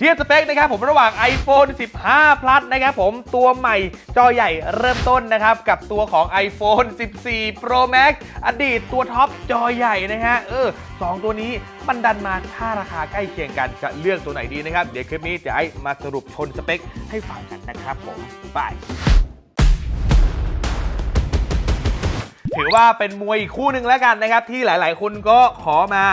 เทียบสเปคนะครับผมระหว่าง iPhone 15 Plus นะครับผมตัวใหม่จอใหญ่เริ่มต้นนะครับ กับตัวของ iPhone 14 Pro Max อดีตตัวท็อปจอใหญ่นะฮะเออสองตัวนี้มันดันมาถ้าราคาใกล้เคียงกันจะเลือกตัวไหนดีนะครับ เดี๋ยวคลิปนี้จะให้มาสรุปชนสเปคให้ฟังกันนะครับผมไปถือว่าเป็นมวยอีกคู่หนึ่งแล้วกันนะครับ ที่หลาย ๆ คนก็ขอมา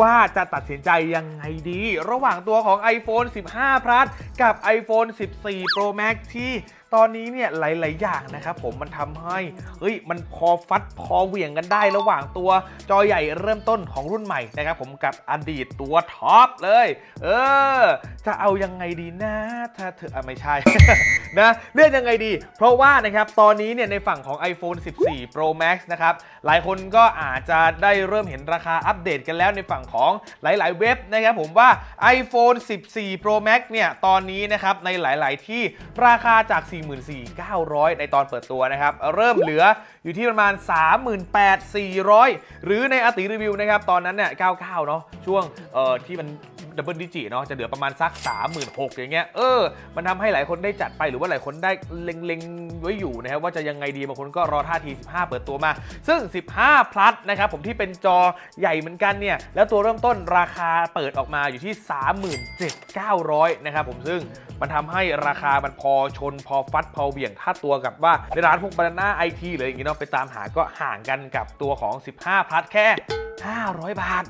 ว่าจะตัดสินใจยังไงดี ระหว่างตัวของ iPhone 15 Plus กับ iPhone 14 Pro Max ที่ ตอนนี้เนี่ยหลาย ๆ อย่างนะครับผมมันทำให้เฮ้ยมันพอฟัดพอเหวี่ยงกันได้ระหว่างตัวจอใหญ่เริ่มต้นของรุ่นใหม่นะครับผมกับอดีตตัวท็อปเลย เออ จะเอายังไงดีนะ ถ้าเธออไม่ใช่ นะเลือกยังไงดี เพราะว่านะครับตอนนี้เนี่ยในฝั่งของ iPhone 14 Pro Max นะครับหลายคนก็อาจจะได้เริ่มเห็นราคาอัปเดตกันแล้วในฝั่งของหลาย ๆ เว็บนะครับผมว่า iPhone 14 Pro Max เนี่ยตอนนี้นะครับในหลาย ๆ ที่ราคาจาก44,900 ในตอนเปิดตัวนะครับ เริ่มเหลืออยู่ที่ประมาณ 38,400 หรือในอติรีวิวนะครับ ตอนนั้นเนี่ย 99 เนาะช่วงเอ่อที่มันดับเบิลดิจิเนาะจะเหลือประมาณสัก 36,000อย่างเงี้ยเออ มันทำให้หลายคนได้จัดไปหรือว่าหลายคนได้เล็งๆ ไว้อยู่นะครับ ว่าจะยังไงดีบางคนก็รอท่าที 15 เปิดตัวมา ซึ่ง 15 plus นะครับผมที่เป็นจอใหญ่เหมือนกันเนี่ย แล้วตัวเริ่มต้นราคาเปิดออกมาอยู่ที่ 37,900 นะครับผมซึ่ง มันทำให้ราคามันพอชนพอฟัดพอเหวี่ยงถ้าตัวกับว่าในร้านพวกบานาน่าไอทีหรืออย่างงี้เนาะไปตามหาก็ห่างกันกับตัวของ 15 plus แค่ 500 บาท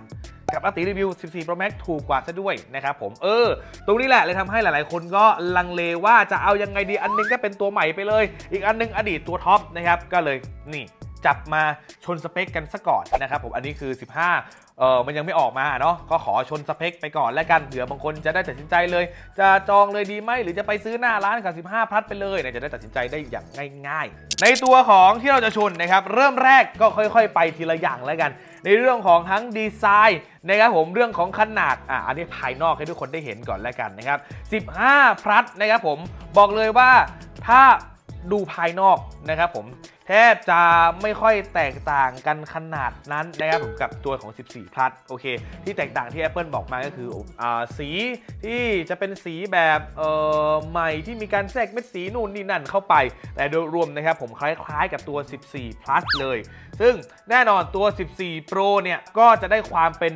กับอติรีวิว 14 Pro Max ถูกกว่าซะด้วยนะครับผม เออ ตรงนี้แหละเลยทำให้หลาย ๆ คนก็ลังเลว่าจะเอายังไงดี อันนึงก็เป็นตัวใหม่ไปเลย อีกอันนึงอดีตตัวท็อปนะครับ ก็เลยนี่ จับมาชนสเปคกันซะก่อนนะครับผมอันนี้คือ 15 เออมันยังไม่ออกมาเนาะก็ขอชนสเปคไปก่อนแล้วกันเผื่อบางคนจะได้ตัดสินใจเลย จะจองเลยดีไหมหรือจะไปซื้อหน้าร้านกับ 15พัดไปเลยเนี่ยจะได้ตัดสินใจได้อย่างง่าย ๆ ในตัวของที่เราจะชนนะครับเริ่มแรกก็ค่อยๆ ไปทีละอย่างแล้วกัน ในเรื่องของทั้งดีไซน์นะครับผมเรื่องของขนาดอะอันนี้ภายนอกให้ทุกคนได้เห็นก่อนแล้วกันนะครับ 15พลัสนะครับผมบอกเลยว่าถ้า ดูภายนอกนะครับผมแทบจะไม่ค่อยแตกต่างกันขนาดนั้นนะครับผมกับตัวของ 14พลัสโอเค ที่แตกต่างที่ Apple บอกมาก็คืออสีที่จะเป็นสีแบบใหม่ที่มีการแทรกเม็ดสีนู่นนี่นั่นเข้าไป แต่โดยรวมนะครับผมคล้ายๆกับตัว 14 plus เลย ซึ่งแน่นอนตัว 14 Pro เนี่ย ก็จะได้ความเป็น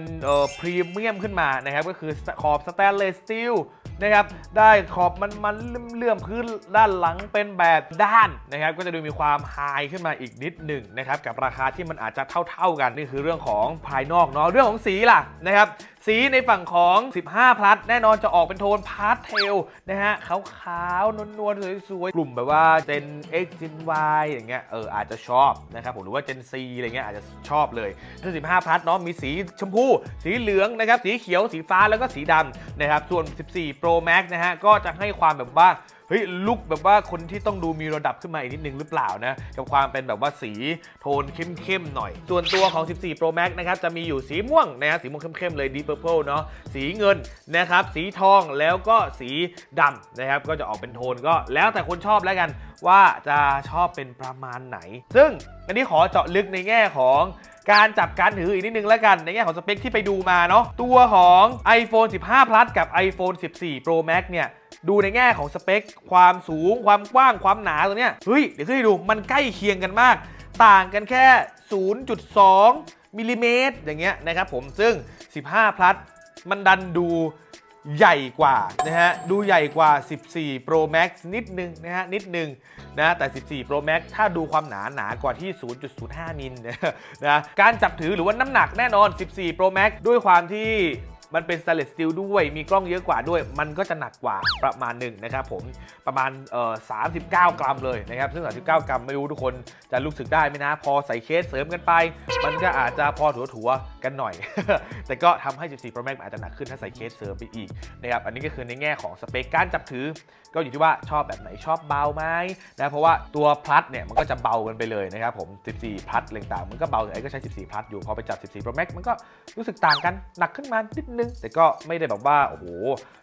พรีเมียมขึ้นมานะครับ ก็คือขอบสแตนเลสสตีล นะครับได้ขอบมันมันเลื่อมพื้นด้านหลังเป็นแบบด้านนะครับก็จะดูมีความไฮขึ้นมาอีกนิดหนึ่งนะครับกับราคาที่มันอาจจะเท่า ๆกันนี่คือเรื่องของภายนอกเนาะเรื่องของสีล่ะนะครับสีในฝั่งของ 15 พลัสแน่นอนจะออกเป็นโทนพาสเทลนะฮะขาวๆ นวลๆ สวยๆ กลุ่มแบบว่า Gen X Gen Y อย่างเงี้ยเอออาจจะชอบนะครับผมหรือว่า Gen C อะไรเงี้ยอาจจะชอบเลยถ้า15 พลัสเนาะมีสีชมพู สีเหลืองนะครับสีเขียวสีฟ้าแล้วก็สีดำนะครับส่วน 14 Pro Max นะฮะก็จะให้ความแบบว่า เฮ้ยลุกแบบว่าคนที่ต้องดูมีระดับขึ้นมาอีกนิดนึงหรือเปล่านะกับความเป็นแบบว่าสีโทนเข้มๆหน่อย ส่วนตัวของ 14 Pro Max นะครับจะมีอยู่สีม่วงนะฮะสีม่วงเข้มๆเลย Deep Purple เนาะสีเงินนะครับสีทองแล้วก็สีดำนะครับก็จะออกเป็นโทนก็แล้วแต่คนชอบแล้วกันว่าจะชอบเป็นประมาณไหน ซึ่งอันนี้ขอเจาะลึกในแง่ของการจับการถืออีกนิดนึงแล้วกัน ในแง่ของสเปคที่ไปดูมาเนาะตัวของ iPhone 15 Plus กับ iPhone 14 Pro Max เนี่ย ดูในแง่ของสเปค ความสูง ความกว้างความหนาตัวเนี้ยเฮ้ยเดี๋ยวขึ้นให้ดูมันใกล้เคียงกันมาก ต่างกันแค่ 0.2มิลลิเมตรอย่างเงี้ยนะครับผมซึ่ง 15 Plus มันดันดูใหญ่กว่านะฮะ ดูใหญ่กว่า 14 Pro Max นิดนึงนะฮะ นิดนึงนะแต่ 14 Pro Max ถ้าดูความหนาหนากว่าที่ 0.05 มิลนะ การจับถือหรือว่าน้ำหนักแน่นอน 14 Pro Max ด้วยความที่ มันเป็น stainless steel ด้วย มีกล้องเยอะกว่าด้วย มันก็จะหนักกว่าประมาณหนึ่งนะครับผมประมาณเอ่อ39 กรัมเลยนะครับ ซึ่ง 39 กรัมไม่รู้ทุกคนจะรู้สึกได้ไหมนะ พอใส่เคสเสริมกันไป มันก็อาจจะพอถัวๆกันหน่อย แต่ก็ทำให้ 14 Pro Max อาจจะหนักขึ้นถ้าใส่เคสเสริมไปอีกนะครับอันนี้ก็คือในแง่ของสเปคการจับถือ ก็อยู่ที่ว่าชอบแบบไหนชอบเบาไหมนะเพราะว่าตัวพลัสเนี่ยมันก็จะเบากันไปเลยนะครับผม 14 พลัสต่างๆมันก็เบาไอ้ก็ใช้ 14 พลัสอยู่พอไปจับ 14 Pro Max มันก็รู้สึกต่างกันหนักขึ้นมานิดนึง แต่ก็ไม่ได้แบบว่าโอ้โห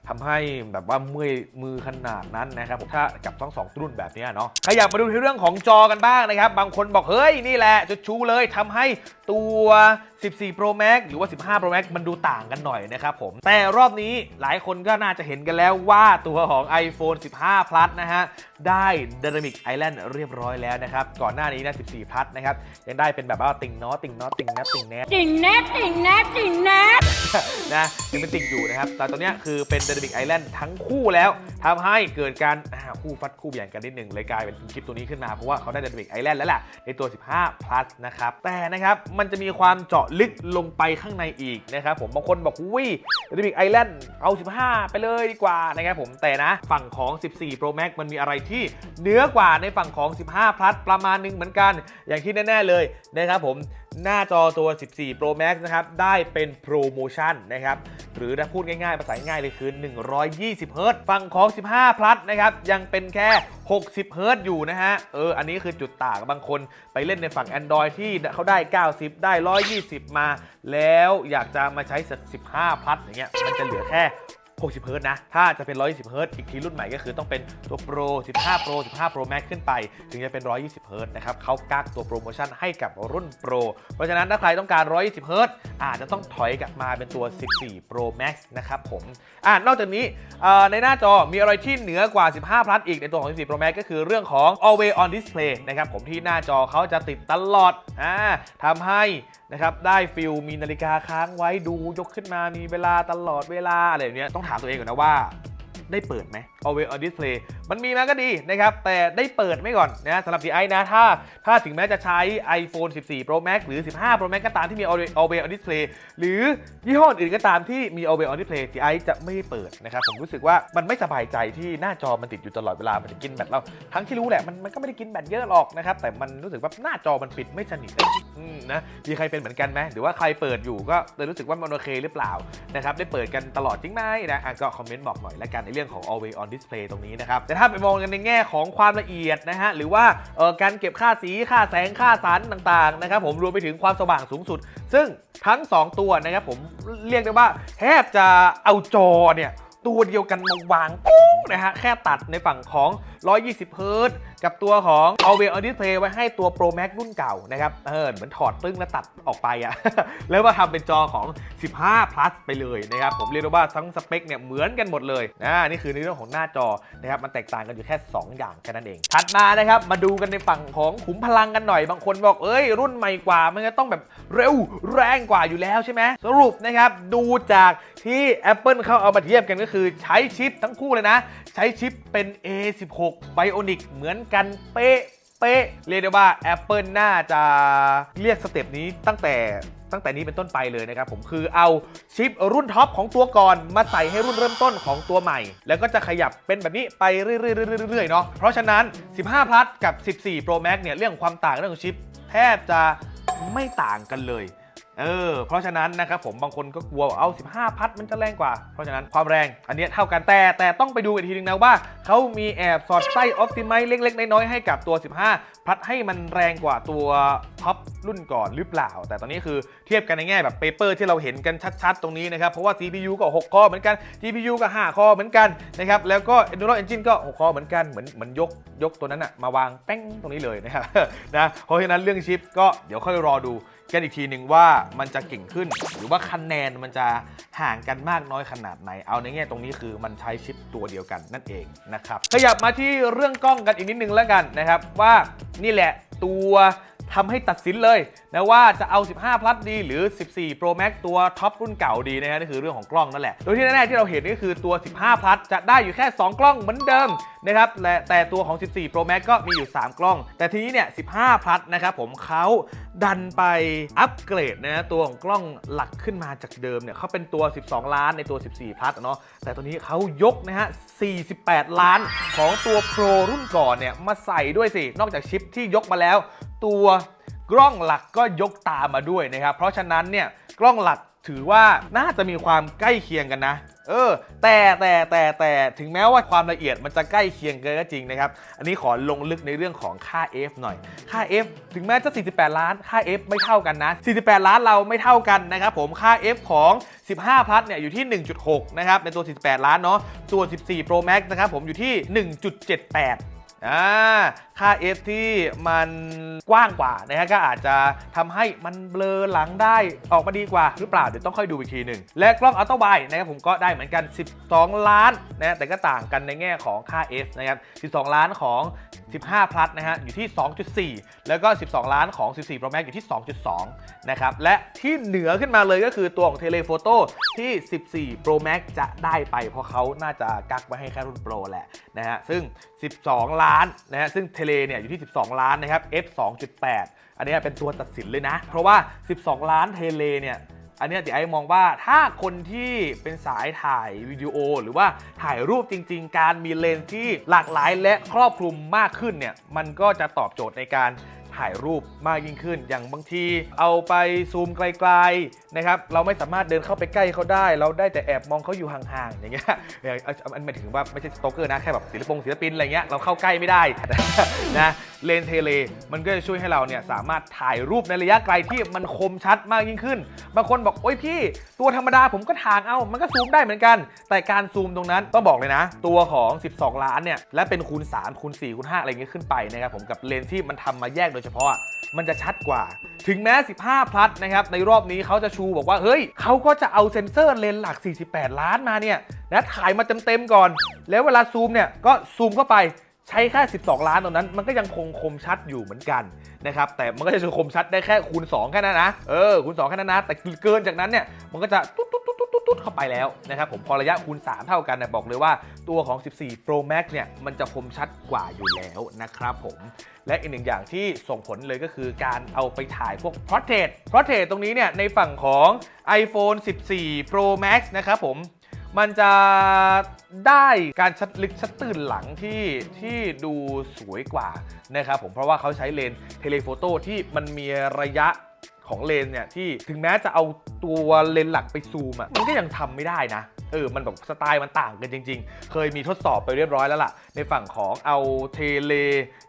ทำให้แบบว่าเมื่อยมือขนาดนั้นนะครับผมถ้ากับทั้งสองรุ่นแบบนี้เนาะขยับมาดูที่เรื่องของจอกันบ้างนะครับ บางคนบอกเฮ้ยนี่แหละจุดชูเลยทำให้ ตัว 14 Pro Max หรือว่า 15 Pro Max มันดูต่างกันหน่อยนะครับผม แต่รอบนี้หลายคนก็น่าจะเห็นกันแล้วว่าตัวของ iPhone 15 Plus นะฮะ ได้ Dynamic Island เรียบร้อยแล้วนะครับ ก่อนหน้านี้นะ 14 Plus นะครับ ยังได้เป็นแบบว่าติ่งน้อติ่งน้อติ่งแนบติ่งแนบติ่งแนบติ่งแนบติ่งแนบนะยังเป็นติ่งอยู่นะครับ แต่ตอนนี้คือเป็น Dynamic Island ทั้งคู่แล้วทำให้เกิดการคู่ฟัดคู่เบี่ยงกันนิดหนึ่งเลยกลายเป็นคลิปตัวนี้ขึ้นมาเพราะว่าเขาได้ Dynamic Island แล้วแหละในตัว 15 plus นะครับแต่นะครับมันจะมีความเจาะลึกลงไปข้างในอีกนะครับผมบางคนบอกอุ้ยริบิกไอแลนด์เอา 15 ไปเลยดีกว่านะครับผมแต่นะฝั่งของ 14 Pro Max มันมีอะไรที่เหนือกว่าในฝั่งของ 15 plus ประมาณหนึงเหมือนกัน อย่างที่แน่ ๆ เลยนะครับผม หน้าจอตัว 14 Pro Max นะครับ ได้เป็นโปรโมชั่นนะครับ หรือถ้าพูดง่ายๆ ภาษาง่ายเลยคือ 120 เฮิรตซ์ฝั่งของ 15 plus นะครับ ยังเป็นแค่ 60 เฮิรตซ์อยู่นะฮะ เออ อันนี้คือจุดต่างบางคนไปเล่นในฝั่ง Android ที่เขาได้ 90 ได้ 120 มา แล้วอยากจะมาใช้สัก15 plus อย่างเงี้ย มันจะเหลือแค่ 60เฮิรต์นะ ถ้าจะเป็น 120เฮิรต์อีกทีรุ่นใหม่ก็คือต้องเป็นตัว Pro 15 Pro 15 Pro Max ขึ้นไป ถึงจะเป็น 120เฮิรต์นะครับเขากักตัวโปรโมชั่นให้กับรุ่น Pro เพราะฉะนั้นถ้าใครต้องการ 120เฮิรต์อาจจะต้องถอยกลับมาเป็นตัว 14 Pro Max นะครับผมอ่านอกจากนี้ในหน้าจอมีอะไรที่เหนือกว่า 15 plus อีกในตัวของ 14 Pro Max ก็คือเรื่องของ Always on Display นะครับผมที่หน้าจอเขาจะติดตลอดอ่าทำให้นะครับได้ฟิลมีนาฬิกาค้างไว้ดูยกขึ้นมามีเวลาตลอดเวลาอะไรแบบเนี้ยต้องถามตัวเองก่อนนะว่า ได้เปิดไหม Always on Display มันมีมาก็ดีนะครับ แต่ได้เปิดไม่ก่อนนะสำหรับ DI นะ ถ้าถ้าถึงแม้จะใช้ iPhone 14 Pro Max หรือ 15 Pro Max ก็ตามที่มี Always on Display หรือยี่ห้ออื่นก็ตามที่มี Always on Display DI จะไม่เปิดนะครับ ผมรู้สึกว่ามันไม่สบายใจที่หน้าจอมันติดอยู่ตลอดเวลา มันจะกินแบตเราทั้งที่รู้แหละมันมันก็ไม่ได้กินแบตเยอะหรอกนะครับ แต่มันรู้สึกว่าหน้าจอมันปิดไม่สนิทนะมีใครเป็นเหมือนกันไหมหรือว่าใครเปิดอยู่ก็เลยรู้สึกว่ามันโอเคหรือเปล่านะครับได้เปิดกันตลอดจริงไหมนะอะก็คอมเมนต์บอกหน่อยละกันในเรื่องของ Always on Display ตรงนี้นะครับ แต่ถ้าไปมองกันในแง่ของความละเอียดนะฮะ หรือว่าเอ่อการเก็บค่าสี ค่าแสง ค่าสันต่างๆ นะครับผม รวมไปถึงความสว่างสูงสุด ซึ่งทั้ง 2 ตัวนะครับผม เรียกได้ว่าแทบจะเอาจอเนี่ย ตัวเดียวกันมาวางปุ๊ นะฮะ แค่ตัดในฝั่งของ 120เฮิรตกับตัวของ Always on Display ไว้ให้ตัว Pro Max รุ่นเก่านะครับ เออ เหมือนถอดปึ้งแล้วตัดออกไปอะแล้วมาทำเป็นจอของ 15 plus ไปเลยนะครับ ผมเรียกได้ว่าทั้งสเปคเนี่ยเหมือนกันหมดเลยนะนี่คือในเรื่องของหน้าจอนะครับ มันแตกต่างกันอยู่แค่ 2 อย่างแค่นั้นเอง ถัดมานะครับ มาดูกันในฝั่งของขุมพลังกันหน่อย บางคนบอกเอ้ย รุ่นใหม่กว่า มันก็ต้องแบบเร็วแรงกว่าอยู่แล้วใช่ไหมสรุปนะครับ ดูจากที่ Apple เขาเอามาเทียบกันก็คือใช้ชิปทั้งคู่เลยนะใช้ชิปเป็น A16 Bionic เหมือนกันเป๊ะเป๊ะเรียกได้ว่า Apple น่าจะเรียกสเต็ปนี้ตั้งแต่ตั้งแต่นี้เป็นต้นไปเลยนะครับผมคือเอาชิปรุ่นท็อปของตัวก่อนมาใส่ให้รุ่นเริ่มต้นของตัวใหม่ แล้วก็จะขยับเป็นแบบนี้ไปเรื่อยๆเนาะเพราะฉะนั้น 15 plus กับ 14 Pro Max เนี่ยเรื่องความต่างเรื่องของชิป แทบจะไม่ต่างกันเลย เออ เพราะฉะนั้นนะครับผมบางคนก็กลัวเอา 15 พัดมันจะแรงกว่า เพราะฉะนั้นความแรงอันเนี้ยเท่ากันแต่แต่ต้องไปดูอีกทีนึงนะว่าเขามีแอบสอดไส้ออ t ติ i z e เล็กๆ น้อยๆ ให้กับตัว 15 พัดให้มันแรงกว่าตัวท็อปรุ่นก่อนหรือเปล่า แต่ตอนนี้คือเทียบกันในแง่แบบเปเปอร์ที่เราเห็นกันชัดๆ ตรงนี้นะครับ เพราะว่า CPU ก็ 6 คอเหมือนกัน GPU ก็ 5 คอเหมือนกันนะครับแล้วก็ Enduro Engine ก็ 6 คอเหมือนกันเหมือนเหมือนยกยกตัวนั้นอะมาวางแป้งตรงนี้เลยนะครับนะเพราะฉะนั้นเรื่องชิปก็เดี๋ยวค่อยรอดู กันอีกทีหนึ่งว่ามันจะเก่งขึ้น หรือว่าคะแนนมันจะห่างกันมากน้อยขนาดไหน เอาในแง่ตรงนี้คือมันใช้ชิปตัวเดียวกันนั่นเองนะครับขยับมาที่เรื่องกล้องกันอีกนิดนึงแล้วกันนะครับ ว่านี่แหละตัวทำให้ตัดสินเลยนะว่าจะเอา 15 plus ดีหรือ 14 Pro Max ตัวท็อปรุ่นเก่าดีนะฮะนี่คือเรื่องของกล้องนั่นแหละ โดยที่แน่ๆที่เราเห็นก็คือตัว 15 plus จะได้อยู่แค่ 2 กล้องเหมือนเดิม นะครับและแต่ตัวของ 14 Pro Max ก็มีอยู่ 3 กล้อง แต่ทีนี้เนี่ย 15 plus นะครับผมเขาดันไปอัปเกรดนะตัวของกล้องหลักขึ้นมาจากเดิมเนี่ยเขาเป็นตัว 12 ล้านในตัว 14 plus เนาะแต่ตัวนี้เขายกนะฮะ 48 ล้านของตัว Pro รุ่นก่อนเนี่ยมาใส่ด้วยสิ นอกจากชิปที่ยกมาแล้ว ตัวกล้องหลักก็ยกตามมาด้วยนะครับ เพราะฉะนั้นเนี่ยกล้องหลักถือว่าน่าจะมีความใกล้เคียงกันนะ เออแต่แต่แต่แต่ถึงแม้ว่าความละเอียดมันจะใกล้เคียงกันก็จริงนะครับ อันนี้ขอลงลึกในเรื่องของค่า F หน่อย ค่า F ถึงแม้จะ 48 ล้าน ค่า F ไม่เท่ากันนะ 48 ล้านเราไม่เท่ากันนะครับผมค่า F ของ 15 plus เนี่ยอยู่ที่ 1.6 นะครับในตัว 48 ล้านเนาะส่วน 14 Pro Max นะครับผมอยู่ที่ 1.78อ่า ค่า f ที่มันกว้างกว่านะฮะก็อาจจะทำให้มันเบลอหลังได้ออกมาดีกว่าหรือเปล่า เดี๋ยวต้องค่อยดูอีกทีหนึ่ง และกล้องอัลตร้าไวนะครับผมก็ได้เหมือนกัน 12 ล้านนะแต่ก็ต่างกันในแง่ของค่า f นะครับ 12 ล้านของ 15 plus นะฮะอยู่ที่ 2.4 แล้วก็ 12 ล้านของ 14 Pro Max อยู่ที่ 2.2 นะครับ และที่เหนือขึ้นมาเลยก็คือตัวของ Telephoto ที่ 14 Pro Max จะได้ไป เพราะเขาน่าจะกักไว้ให้แค่รุ่น Pro แหละนะฮะซึ่ง 12 ล้านนะฮะซึ่งเทเลเนี่ยอยู่ที่ 12 ล้านนะครับ f 2.8 อันนี้เป็นตัวตัดสินเลยนะ เพราะว่า 12 ล้านเทเลเนี่ยอันเนี้ยติไอ้มองว่าถ้าคนที่เป็นสายถ่ายวิดีโอ หรือว่าถ่ายรูปจริง ๆ การมีเลนส์ที่หลากหลายและครอบคลุมมากขึ้นเนี่ยมันก็จะตอบโจทย์ในการ ถ่ายรูปมากยิ่งขึ้น อย่างบางทีเอาไปซูมไกลๆนะครับเราไม่สามารถเดินเข้าไปใกล้เขาได้ เราได้แต่แอบมองเขาอยู่ห่างๆอย่างเงี้ยเออมันหมายถึงว่าไม่ใช่สโตเกอร์นะแค่แบบศิลปงศิลปินอะไรเงี้ยเราเข้าใกล้ไม่ได้นะเลนเทเลมันก็จะช่วยให้เราเนี่ยสามารถถ่ายรูปในระยะไกลที่มันคมชัดมากยิ่งขึ้น บางคนบอกโอ้ยพี่ ตัวธรรมดาผมก็ถ่างเอามันก็ซูมได้เหมือนกัน แต่การซูมตรงนั้นต้องบอกเลยนะ ตัวของ 12 ล้านเนี่ยและเป็นคูณ3คูณ4คูณ5อะไรเงี้ยขึ้นไปนะครับผมกับเลนที่มันทำมาแยกโดยเฉพาะมันจะชัดกว่า ถึงแม้ 15 พลัสนะครับ ในรอบนี้เขาจะชูบอกว่า เฮ้ย เขาก็จะเอาเซ็นเซอร์เลนส์หลัก 48 ล้านมาเนี่ยนะถ่ายมาเต็มๆก่อน แล้วเวลาซูมเนี่ยก็ซูมเข้าไป ใช้แค่ 12 ล้านตรงนั้น มันก็ยังคงคมชัดอยู่เหมือนกันนะครับ แต่มันก็จะคมชัดได้แค่คูณ 2 แค่นั้นนะ เออ คูณ 2 แค่นั้นนะ แต่เกินจากนั้นเนี่ย มันก็จะตุ๊ดตุ๊ดตุ๊ดตุ๊ดตุ๊ดเข้าไปแล้วนะครับผม พอระยะคูณ 3 เท่ากันเนี่ยบอกเลยว่าตัวของ 14 Pro Max เนี่ย มันจะคมชัดกว่าอยู่แล้วนะครับผม และอีกหนึ่งอย่างที่ส่งผลเลยก็คือการเอาไปถ่ายพวก portrait portrait ตรงนี้เนี่ย ในฝั่งของ iPhone 14 Pro Max นะครับผม มันจะได้การชัดลึกชัดตื่นหลังที่ที่ดูสวยกว่านะครับผมเพราะว่าเขาใช้เลนส์เทเลโฟโต้ที่มันมีระยะของเลนส์เนี่ยที่ถึงแม้จะเอาตัวเลนส์หลักไปซูมอะมันก็ยังทำไม่ได้นะเออ มันแบบสไตล์มันต่างกันจริง ๆ เคยมีทดสอบไปเรียบร้อยแล้วล่ะ ในฝั่งของเอาเทเล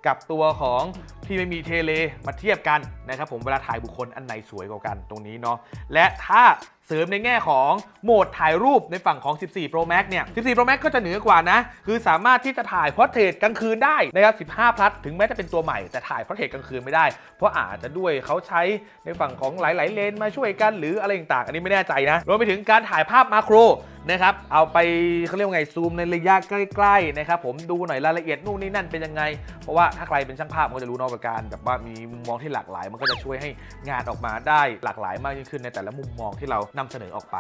กับตัวของ ที่ไม่มีเทเลมาเทียบกันนะครับผมเวลาถ่ายบุคคลอันไหนสวยกว่ากันตรงนี้เนาะและถ้าเสริมในแง่ของโหมดถ่ายรูปในฝั่งของ 14 Pro Max เนี่ย 14 Pro Max ก็จะเหนือกว่านะ คือสามารถที่จะถ่ายพอร์เทรตกลางคืนได้นะครับ 15 พลัสถึงแม้จะเป็นตัวใหม่แต่ถ่ายพอร์เทรตกลางคืนไม่ได้ เพราะอาจจะด้วยเขาใช้ในฝั่งของหลาย ๆ เลนมาช่วยกันหรืออะไรต่างๆ อันนี้ไม่แน่ใจนะ รวมไปถึงการถ่ายภาพมาโครนะครับ เอาไปเขาเรียกว่าไงซูมในระยะใกล้ ๆ นะครับผมดูหน่อยรายละเอียดนู่นนี่นั่นเป็นยังไง เพราะว่าถ้าใครเป็นช่างภาพก็จะรู้เนอกกับการแบบว่ามีมุมมองที่หลากหลาย มันก็จะช่วยให้งานออกมาได้หลากหลายมากยิ่งขึ้นในแต่ละมุมมองที่เรานำเสนอออกไป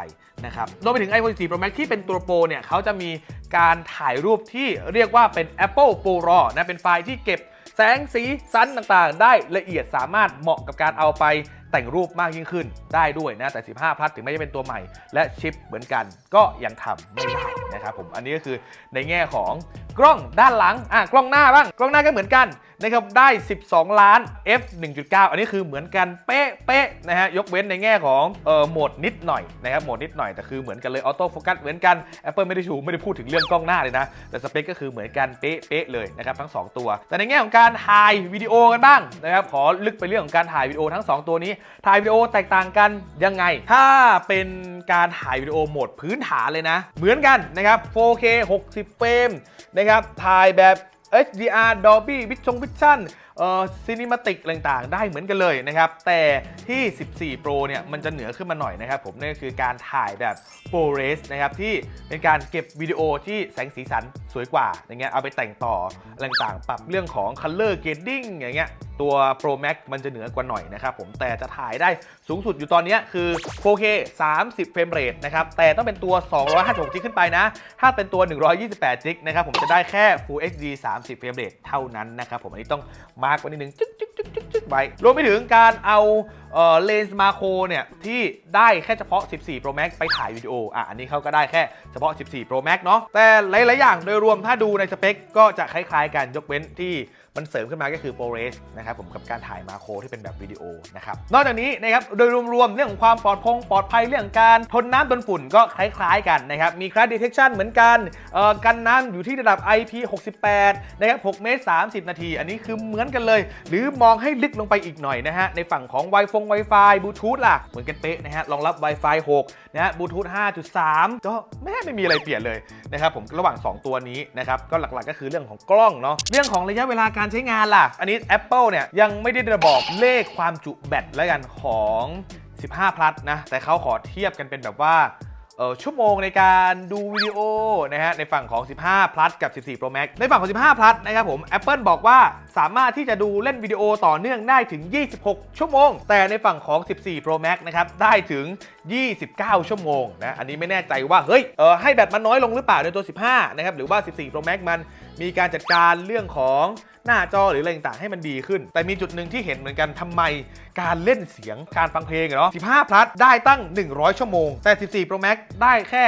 นะครับรวมไปถึง iPhone 14 Pro Max ที่เป็นตัวโปรเนี่ยเขาจะมีการถ่ายรูปที่เรียกว่าเป็น Apple Pro RAW นะเป็นไฟล์ที่เก็บแสงสีสันต่างๆ ได้ละเอียดสามารถเหมาะกับการเอาไปแต่งรูปมากยิ่งขึ้นได้ด้วยนะ แต่ 15 พลัสถึงไม่จะเป็นตัวใหม่ และชิปเหมือนกันก็ยังทำไม่ได้นะครับผมอันนี้ก็คือในแง่ของ กล้องด้านหลังอะกล้องหน้าบ้างกล้องหน้าก็เหมือนกันนะครับได้ 12 ล้าน f 1.9 อันนี้คือเหมือนกันเป๊ะเป๊ะนะฮะยกเว้นในแง่ของเอ่อโหมดนิดหน่อยนะครับโหมดนิดหน่อยแต่คือเหมือนกันเลยออโต้โฟกัสเหมือนกัน Apple ไม่ได้ชูไม่ได้พูดถึงเรื่องกล้องหน้าเลยนะ แต่สเปคก็คือเหมือนกันเป๊ะเป๊ะเลยนะครับทั้ง 2 ตัว แต่ในแง่ของการถ่ายวิดีโอกันบ้างนะครับขอลึกไปเรื่องของการถ่ายวิดีโอทั้ง 2 ตัวนี้ ถ่ายวิดีโอแตกต่างกันยังไง ถ้าเป็นการถ่ายวิดีโอโหมดพื้นฐานเลยนะ เหมือนกันนะครับ 4K 60เฟรมนะครับถ่ายแบบ HDR Dolby Vision Vision ซีนิมาติกต่างๆ ได้เหมือนกันเลยนะครับ แต่ที่ 14 Pro เนี่ยมันจะเหนือขึ้นมาหน่อยนะครับผมนั่นก็คือการถ่ายแบบ ProRes นะครับที่เป็นการเก็บวิดีโอที่แสงสีสันสวยกว่าอย่างเงี้ยเอาไปแต่งต่ออะไรต่างๆ ปรับเรื่องของ Color Grading อย่างเงี้ยตัว Pro Max มันจะเหนือกว่าหน่อยนะครับผมแต่จะถ่ายได้สูงสุดอยู่ตอนนี้คือ 4K 30 เฟรมเรทนะครับแต่ต้องเป็นตัว 256 g ขึ้นไปนะ ถ้าเป็นตัว 128 g นะครับผมจะได้แค่ Full HD 30 เฟรมเรทเท่านั้นนะครับผมอันนี้ต้องมาร์กไว้นิดนึงจึ๊กจึ๊กจึ๊กจึ๊กจึ๊กไว้รวมไปถึงการเอาเออเลนส์มาโครเนี่ย ที่ได้แค่เฉพาะ 14 Pro Max ไปถ่ายวิดีโอ อะ อันนี้เขาก็ได้แค่เฉพาะ 14 Pro Max เนาะแต่หลาย ๆ อย่างโดยรวมถ้าดูในสเปคก็จะคล้าย ๆ กันยกเว้นที่ มันเสริมขึ้นมาก็คือ ProRes นะครับผมกับการถ่ายมาโครที่เป็นแบบวิดีโอนะครับนอกจากนี้นะครับโดยรวมๆเรื่องของความปลอดพงปลอดภัยเรื่องการทนน้ำทนฝุ่นก็คล้ายๆกันนะครับมี crash detection เหมือนกันกันน้ำอยู่ที่ระดับ IP68 นะครับ6เมตร30 นาที อันนี้คือเหมือนกันเลย หรือมองให้ลึกลงไปอีกหน่อยนะฮะในฝั่งของ Wi-Fi Wi-Fi บลูทูธล่ะเหมือนกันเป๊ะนะฮะรองรับ Wi-Fi 6นะฮะบลูทูธ5.3 ก็แม่ไม่มีอะไรเปลี่ยนเลยนะครับผมระหว่าง 2 ตัวนี้นะครับก็หลักๆก็คือเรื่องของกล้องเนาะเรื่องของระยะเวลาการใช้งานล่ะ อันนี้ Apple เนี่ยยังไม่ได้ระบอกเลขความจุแบตแล้วกันของ 15 plus นะ แต่เขาขอเทียบกันเป็นแบบว่าเอ่อชั่วโมงในการดูวิดีโอนะฮะในฝั่งของ 15 plus กับ 14 Pro Max ในฝั่งของ 15 plus นะครับผม Apple บอกว่าสามารถที่จะดูเล่นวิดีโอต่อเนื่องได้ถึง 26 ชั่วโมง แต่ในฝั่งของ 14 Pro Max นะครับได้ถึง 29 ชั่วโมงนะอันนี้ไม่แน่ใจว่า เฮ้ยเออให้แบตมันน้อยลงหรือเปล่าในตัว 15 นะครับหรือว่า 14 Pro Max มัน มีการจัดการเรื่องของหน้าจอหรืออะไรต่างๆให้มันดีขึ้น แต่มีจุดหนึ่งที่เห็นเหมือนกันทำไมการเล่นเสียงการฟังเพลงเนาะ15 plus ได้ตั้ง 100 ชั่วโมง แต่ 14 Pro Max ได้แค่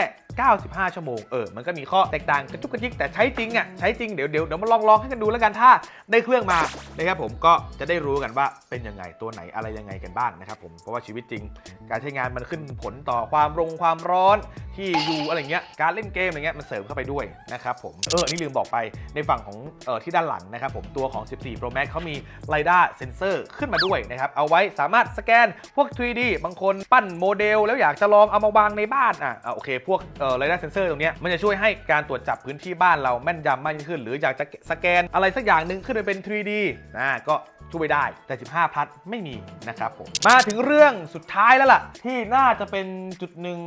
95 ชั่วโมง เออ มันก็มีข้อแตกต่างกระจุกกระจิกแต่ใช้จริงอะ ใช้จริง เดี๋ยวเดี๋ยวเดี๋ยวมาลองลองให้กันดูแล้วกัน ถ้าได้เครื่องมา นะครับผม ก็จะได้รู้กันว่าเป็นยังไง ตัวไหนอะไรยังไงกันบ้างนะครับผม เพราะว่าชีวิตจริง การใช้งานมันขึ้นผลต่อความรงความร้อน ที่อยู่อะไรเงี้ยการเล่นเกมอะไรเงี้ยมันเสริมเข้าไปด้วยนะครับผมเออนี่ลืมบอกไปในฝั่งของเออที่ด้านหลังนะครับผมตัวของ 14 Pro Max เขามี LiDAR Sensor ขึ้นมาด้วยนะครับเอาไว้สามารถสแกนพวก 3D บางคนปั้นโมเดล แล้วอยากจะลองเอามาวางในบ้านอะอะโอเค พวกเอ่อ LiDAR Sensor ตรงเนี้ยมันจะช่วยให้การตรวจจับพื้นที่บ้านเราแม่นยำมากยิ่งขึ้น หรืออยากจะสแกนอะไรสักอย่างหนึ่งขึ้นไปเป็น 3D นะก็ช่วยได้แต่ 15 พลัสไม่มีนะครับผมมาถึงเรื่องสุดท้ายแล้วล่ะ ที่น่าจะเป็นจุดหนึ่ง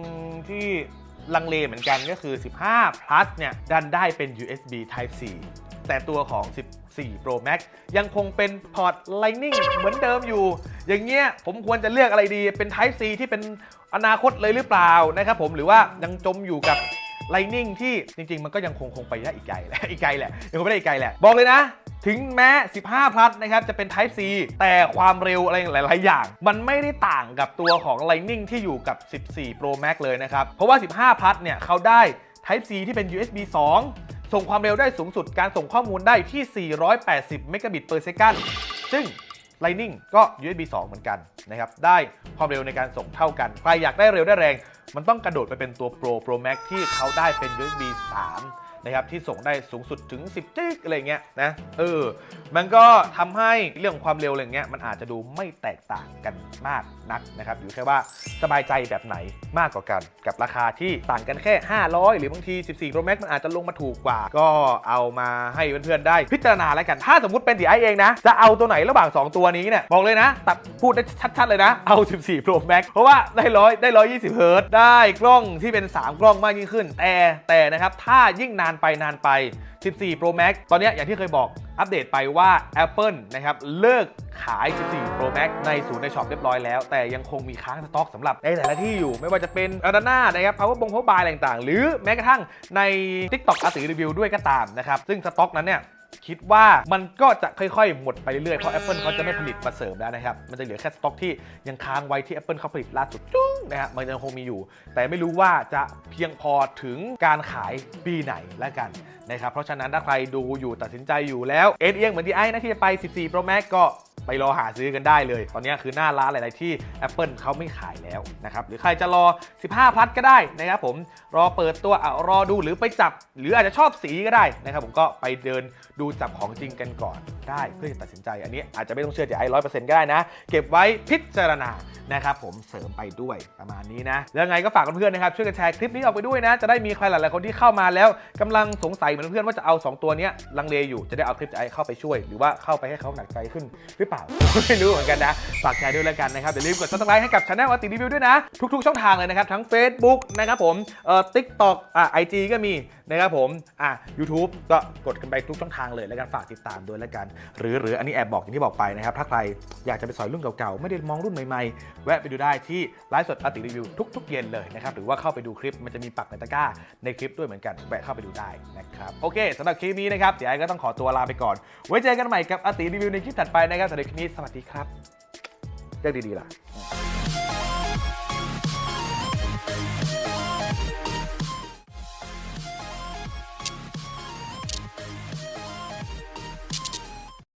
ที่ ลังเลเหมือนกันก็คือ 15 plus เนี่ยดันได้เป็น USB Type C แต่ตัวของ 14 Pro Max ยังคงเป็นพอร์ต Lightning เหมือนเดิมอยู่ อย่างเงี้ยผมควรจะเลือกอะไรดีเป็น Type C ที่เป็นอนาคตเลยหรือเปล่านะครับผมหรือว่ายังจมอยู่กับ Lightning ที่จริง ๆ มันก็ยังคงคงไปได้อีกไกลแหละอีกไกลแหละยังคงไปได้อีกไกลแหละ บอกเลยนะ ถึงแม้ 15 plus นะครับ จะเป็น Type C แต่ความเร็วอะไรหลาย ๆ อย่าง มันไม่ได้ต่างกับตัวของ Lightning ที่อยู่กับ 14 Pro Max เลยนะครับ เพราะว่า 15 plus เนี่ยเขาได้ Type C ที่เป็น USB 2 ส่งความเร็วได้สูงสุดการส่งข้อมูลได้ที่ 480 เมกะบิต per second ซึ่ง Lightning ก็ USB 2 เหมือนกันนะครับ ได้ความเร็วในการส่งเท่ากัน ใครอยากได้เร็วได้แรง มันต้องกระโดดไปเป็นตัว Pro Pro Max ที่เขาได้เป็น USB 3 นะครับที่ส่งได้สูงสุดถึง 10 จิกอะไรเงี้ยนะเออมันก็ทำให้เรื่องความเร็วอะไรเงี้ยมันอาจจะดูไม่แตกต่างกันมากนักนะครับอยู่แค่ว่าสบายใจแบบไหนมากกว่ากัน กับราคาที่ต่างกันแค่ 500 หรือบางที 14 Pro Max มันอาจจะลงมาถูกกว่า ก็เอามาให้เพื่อนๆได้พิจารณาแล้วกัน ถ้าสมมติเป็นตีไอเองนะ จะเอาตัวไหนระหว่าง 2 ตัวนี้เนี่ยบอกเลยนะตัดพูดได้ชัดๆเลยนะ เอา 14 Pro Max เพราะว่าได้ร้อยได้120เฮิร์ตได้กล้องที่เป็น 3 กล้องมากยิ่งขึ้น แต่แต่นะครับถ้ายิ่งนานไปนานไป 14 Pro Max ตอนนี้อย่างที่เคยบอกอัปเดตไปว่า Apple นะครับเลิกขาย 14 Pro Max ในศูนย์ในช็อปเรียบร้อยแล้ว แต่ยังคงมีค้างสต็อกสำหรับในแต่ละที่อยู่ไม่ว่าจะเป็น a d a n a นะครับ Power บง Power Buy ต่างๆ หรือแม้กระทั่งใน TikTok อาศิรีวิวด้วยก็ตามนะครับซึ่งสต็อกนั้นเนี่ย คิดว่ามันก็จะค่อยๆ หมดไปเรื่อยๆ เพราะ Apple เขาจะไม่ผลิตมาเสริมแล้วนะครับ มันจะเหลือแค่สต็อกที่ยังค้างไว้ที่ Apple เขาผลิตล่าสุดจุ้งนะฮะมันยังคงมีอยู่ แต่ไม่รู้ว่าจะเพียงพอถึงการขายปีไหนแล้วกันนะครับ เพราะฉะนั้นถ้าใครดูอยู่ตัดสินใจอยู่แล้วเอ็นเอียงเหมือนที่ไอ้นะที่จะไป 14 Pro Max ก็ ไปรอหาซื้อกันได้เลย ตอนนี้คือหน้าร้านหลาย ๆ ที่ Apple เขาไม่ขายแล้วนะครับหรือใครจะรอ 15พัทก็ได้นะครับผมรอเปิดตัวอะรอดูหรือไปจับ หรืออาจจะชอบสีก็ได้นะครับผมก็ไปเดินดูจับของจริงกันก่อนได้เพื่อจะตัดสินใจ อันนี้อาจจะไม่ต้องเชื่อใจไอ้ร้อยเปอร์เซ็นต์ก็ได้นะ เก็บไว้พิจารณานะครับผมเสริมไปด้วยประมาณนี้นะ แล้วไงก็ฝากเพื่อนๆนะครับช่วยกันแชร์คลิปนี้ออกไปด้วยนะ จะได้มีใครหลายๆคนที่เข้ามาแล้วกำลังสงสัยเหมือนเพื่อนว่าจะเอา 2 ตัวนี้ลังเลอยู่จะได้เอาคลิปจากไอ้เข้าไปช่วย หรือว่าเข้าไปให้เขาหนักใจขึ้นหรือเปล่าไม่รู้เหมือนกันนะฝากแชร์ด้วยแล้วกันนะครับอย่าลืมกด subscribe ให้กับช anel อติรีวิวด้วยนะทุก ๆ ช่องทางเลยนะครับทั้ง Facebook นะครับผมเอ่อ TikTok อะ IG ก็มีนะครับผมอะ YouTube ก็กดกันไปทุกช่องทางเลยแล้วกันฝากติดตามด้วยแล้วกัน หรือหรืออันนี้แอบบอกอย่างที่บอกไปนะครับ ถ้าใครอยากจะไปสอยรุ่นเก่าๆ ไม่ได้มองรุ่นใหม่ๆ แวะไปดูได้ที่ไลฟ์สดอติรีวิวทุก ๆ เย็นเลยนะครับหรือว่าเข้าไปดูคลิปมันจะมีปักในตะกร้าในคลิปด้วยเหมือนกันแวะเข้าไปดูได้นะครับโอเคสำหรับคลิปนี้นะครับเดี๋ยวไอ้ก็ต้องขอตัวลาไปก่อน ไว้เจอกันใหม่กับอติรีวิวในคลิปถัดไปนะครับสำหรับคลิปนี้สวัสดีครับเลือกดีๆล่ะ